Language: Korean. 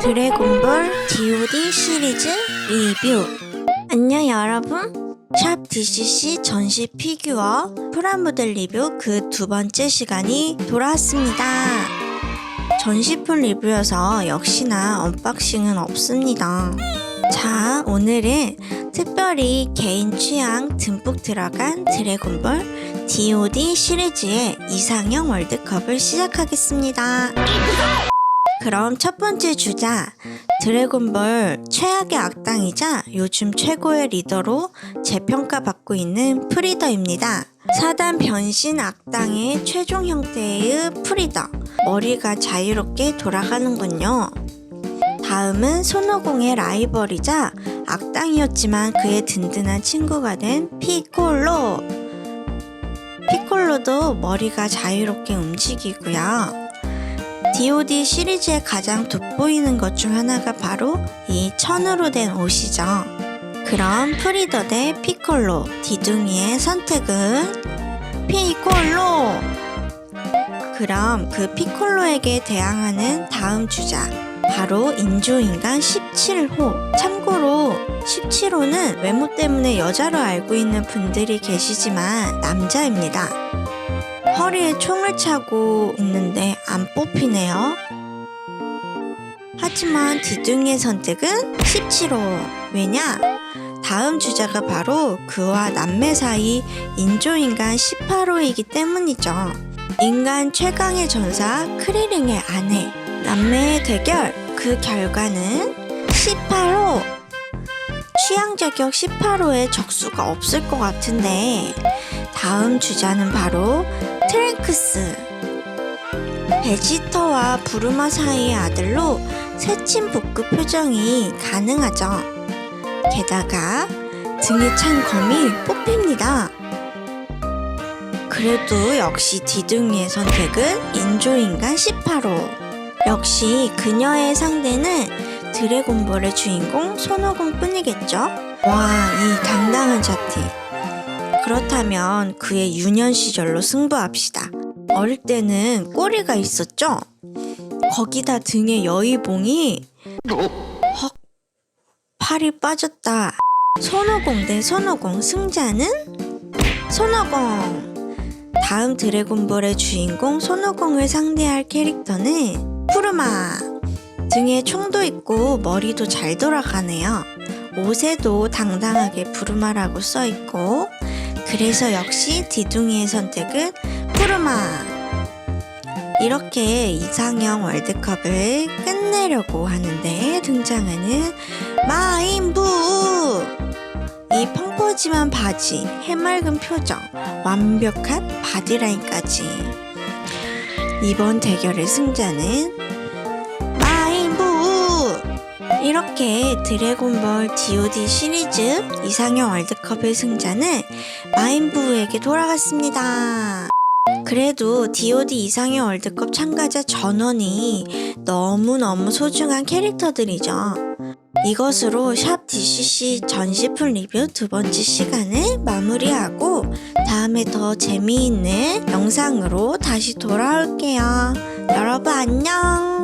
드래곤볼 DOD 시리즈 리뷰. 안녕 여러분. 샵 DCC 전시 피규어 프라모델 리뷰 그 두 번째 시간이 돌아왔습니다. 전시품 리뷰여서 역시나 언박싱은 없습니다. 자 오늘은 특별히 개인 취향 듬뿍 들어간 드래곤볼 DOD 시리즈의 이상형 월드컵을 시작하겠습니다 그럼 첫 번째 주자 드래곤볼 최악의 악당이자 요즘 최고의 리더로 재평가받고 있는 프리더입니다. 사단 변신 악당의 최종 형태의 프리더 머리가 자유롭게 돌아가는군요. 다음은 손오공의 라이벌이자 악당이었지만 그의 든든한 친구가 된 피콜로 피콜로도 머리가 자유롭게 움직이고요. DOD 시리즈의 가장 돋보이는 것 중 하나가 바로 이 천으로 된 옷이죠. 그럼 프리더 대 피콜로, 디둥이의 선택은 피콜로! 그럼 그 피콜로에게 대항하는 다음 주자, 바로 인조인간 17호. 참고로 17호는 외모 때문에 여자로 알고 있는 분들이 계시지만 남자입니다. 허리에 총을 차고 있는데 안 뽑히네요. 하지만 디둥이의 선택은 17호. 왜냐? 다음 주자가 바로 그와 남매 사이 인조인간 18호이기 때문이죠. 인간 최강의 전사 크리링의 아내. 남매의 대결. 그 결과는 18호. 취향 저격 18호의 적수가 없을 것 같은데 다음 주자는 바로 트랭크스. 베지터와 부르마 사이의 아들로 새침 복급 표정이 가능하죠. 게다가 등에 찬 검이 뽑힙니다. 그래도 역시 디둥이의 선택은 인조인간 18호. 역시 그녀의 상대는 드래곤볼의 주인공 손오공 뿐이겠죠? 와, 이 당당한 자태. 그렇다면 그의 유년 시절로 승부합시다. 어릴 때는 꼬리가 있었죠? 거기다 등에 여의봉이 헉 팔이 빠졌다. 손오공 대 손오공 승자는 손오공. 다음 드래곤볼의 주인공 손오공을 상대할 캐릭터는 푸르마. 등에 총도 있고 머리도 잘 돌아가네요. 옷에도 당당하게 푸르마라고 써 있고 그래서 역시 디둥이의 선택은 푸르마. 이렇게 이상형 월드컵을 끝내려고 하는데 등장하는 마인부. 이 펑퍼짐한 바지, 해맑은 표정, 완벽한 바디라인까지. 이번 대결의 승자는 이렇게 드래곤볼 DOD 시리즈 이상형 월드컵의 승자는 마인부에게 돌아갔습니다. 그래도 DOD 이상형 월드컵 참가자 전원이 너무너무 소중한 캐릭터들이죠. 이것으로 샵 DCC 전시품 리뷰 두 번째 시간을 마무리하고 다음에 더 재미있는 영상으로 다시 돌아올게요. 여러분 안녕!